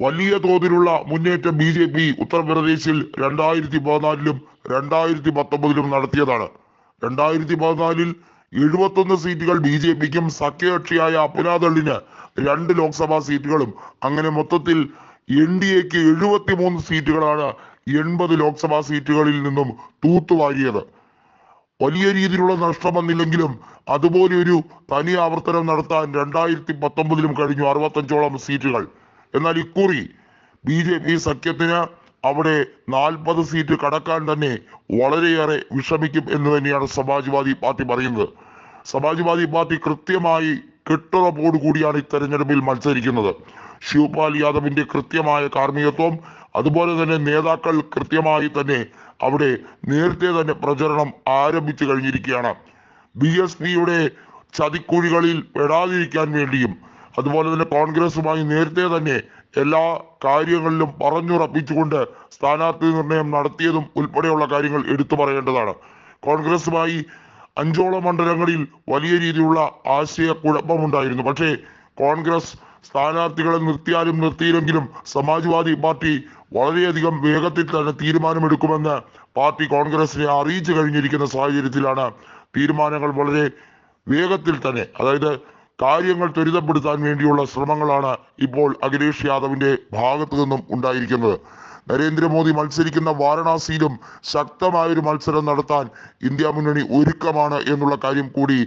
വലിയ തോതിലുള്ള മുന്നേറ്റം ബി ജെ പി ഉത്തർപ്രദേശിൽ രണ്ടായിരത്തി പതിനാലിലും രണ്ടായിരത്തി പത്തൊമ്പതിലും നടത്തിയതാണ്. രണ്ടായിരത്തി പതിനാലിൽ എഴുപത്തൊന്ന് സീറ്റുകൾ ബി ജെ പിക്കും സഖ്യകക്ഷിയായ രണ്ട് ലോക്സഭാ സീറ്റുകളും. അങ്ങനെ മൊത്തത്തിൽ എൻ ഡി എക്ക് എഴുപത്തിമൂന്ന് സീറ്റുകളാണ് എൺപത് ലോക്സഭാ സീറ്റുകളിൽ നിന്നും തൂത്തുവാരിയത്. വലിയ രീതിയിലുള്ള നഷ്ടം വന്നില്ലെങ്കിലും അതുപോലെ ഒരു തനി ആവർത്തനം നടത്താൻ രണ്ടായിരത്തി പത്തൊമ്പതിലും കഴിഞ്ഞു അറുപത്തഞ്ചോളം സീറ്റുകൾ. എന്നാൽ ഇക്കുറി ബി ജെ പി സഖ്യത്തിന് അവിടെ നാൽപ്പത് സീറ്റ് കടക്കാൻ തന്നെ വളരെയേറെ വിഷമിക്കും എന്ന് തന്നെയാണ് സമാജ്വാദി പാർട്ടി പറയുന്നത്. സമാജ്വാദി പാർട്ടി കൃത്യമായി കെട്ടുറപ്പോടു കൂടിയാണ് ഈ തെരഞ്ഞെടുപ്പിൽ മത്സരിക്കുന്നത്. ശിവ്പാൽ യാദവിന്റെ കൃത്യമായ കാർമ്മികത്വം അതുപോലെ തന്നെ നേതാക്കൾ കൃത്യമായി തന്നെ അവിടെ നേരത്തെ തന്നെ പ്രചരണം ആരംഭിച്ചു കഴിഞ്ഞിരിക്കുകയാണ്. ബി എസ് പിയുടെ ചതിക്കുഴികളിൽ പെടാതിരിക്കാൻ വേണ്ടിയും അതുപോലെ തന്നെ കോൺഗ്രസുമായി നേരത്തെ തന്നെ എല്ലാ കാര്യങ്ങളിലും പറഞ്ഞുറപ്പിച്ചുകൊണ്ട് സ്ഥാനാർത്ഥി നിർണയം നടത്തിയതും ഉൾപ്പെടെയുള്ള കാര്യങ്ങൾ എടുത്തു പറയേണ്ടതാണ്. കോൺഗ്രസുമായി അഞ്ചോളം മണ്ഡലങ്ങളിൽ വലിയ രീതിയിലുള്ള ആശയക്കുഴപ്പമുണ്ടായിരുന്നു. പക്ഷേ കോൺഗ്രസ് സ്ഥാനാർത്ഥികളെ നിർത്തിയാലും നിർത്തിയില്ലെങ്കിലും സമാജ്വാദി പാർട്ടി വളരെയധികം വേഗത്തിൽ തന്നെ തീരുമാനമെടുക്കുമെന്ന് പാർട്ടി കോൺഗ്രസിനെ അറിയിച്ചു കഴിഞ്ഞിരിക്കുന്ന സാഹചര്യത്തിലാണ് തീരുമാനങ്ങൾ വളരെ വേഗത്തിൽ തന്നെ അതായത് കാര്യങ്ങൾ ത്വരിതപ്പെടുത്താൻ വേണ്ടിയുള്ള ശ്രമങ്ങളാണ് ഇപ്പോൾ അഖിലേഷ് യാദവിന്റെ ഭാഗത്തു നിന്നും ഉണ്ടായിരിക്കുന്നത്. നരേന്ദ്രമോദി മത്സരിക്കുന്ന വാരണാസിയിലും ശക്തമായൊരു മത്സരം നടത്താൻ ഇന്ത്യ മുന്നണി ഒരുക്കമാണ് എന്നുള്ള കാര്യം കൂടി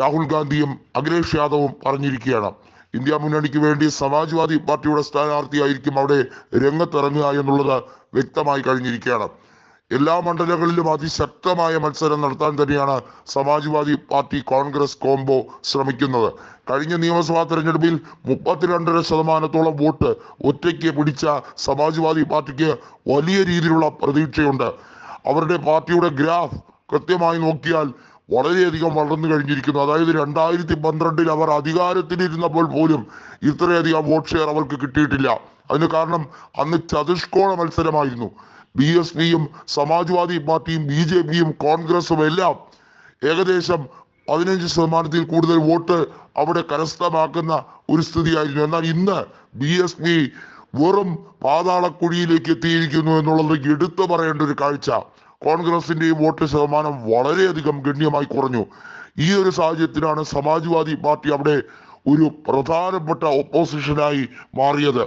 രാഹുൽ ഗാന്ധിയും അഖിലേഷ് യാദവും പറഞ്ഞിരിക്കുകയാണ്. ഇന്ത്യ മുന്നണിക്ക് വേണ്ടി സമാജ്വാദി പാർട്ടിയുടെ സ്ഥാനാർത്ഥിയായിരിക്കും അവിടെ രംഗത്തിറങ്ങുക എന്നുള്ളത് വ്യക്തമായി കഴിഞ്ഞിരിക്കുകയാണ്. എല്ലാ മണ്ഡലങ്ങളിലും അതിശക്തമായ മത്സരം നടത്താൻ തന്നെയാണ് സമാജ്വാദി പാർട്ടി കോൺഗ്രസ് കോംബോ ശ്രമിക്കുന്നത്. കഴിഞ്ഞ നിയമസഭാ തെരഞ്ഞെടുപ്പിൽ മുപ്പത്തിരണ്ടര ശതമാനത്തോളം വോട്ട് ഒറ്റയ്ക്ക് പിടിച്ച സമാജ്വാദി പാർട്ടിക്ക് വലിയ രീതിയിലുള്ള പ്രതീക്ഷയുണ്ട്. അവരുടെ പാർട്ടിയുടെ ഗ്രാഫ് കൃത്യമായി നോക്കിയാൽ വളരെയധികം വളർന്നു കഴിഞ്ഞിരിക്കുന്നു. അതായത് രണ്ടായിരത്തി പന്ത്രണ്ടിൽ അവർ അധികാരത്തിലിരുന്നപ്പോൾ പോലും ഇത്രയധികം വോട്ട് ഷെയർ അവർക്ക് കിട്ടിയിട്ടില്ല. അതിന് കാരണം അന്ന് ചതുഷ്കോണ മത്സരമായിരുന്നു. ബി എസ് പിയും സമാജ്വാദി പാർട്ടിയും ബി ജെ പിയും കോൺഗ്രസും എല്ലാം ഏകദേശം പതിനഞ്ച് ശതമാനത്തിൽ കൂടുതൽ വോട്ട് അവിടെ കരസ്ഥമാക്കുന്ന ഒരു സ്ഥിതിയായിരുന്നു. എന്നാൽ ഇന്ന് ബി എസ് പി വെറും പാതാളക്കുഴിയിലേക്ക് എത്തിയിരിക്കുന്നു എന്നുള്ളത് എടുത്തു പറയേണ്ട ഒരു കാഴ്ച. കോൺഗ്രസിന്റെയും വോട്ട് ശതമാനം വളരെയധികം ഗണ്യമായി കുറഞ്ഞു. ഈ ഒരു സാഹചര്യത്തിലാണ് സമാജ്വാദി പാർട്ടി അവിടെ ഒരു പ്രധാനപ്പെട്ട ഒപ്പോസിഷനായി മാറിയത്.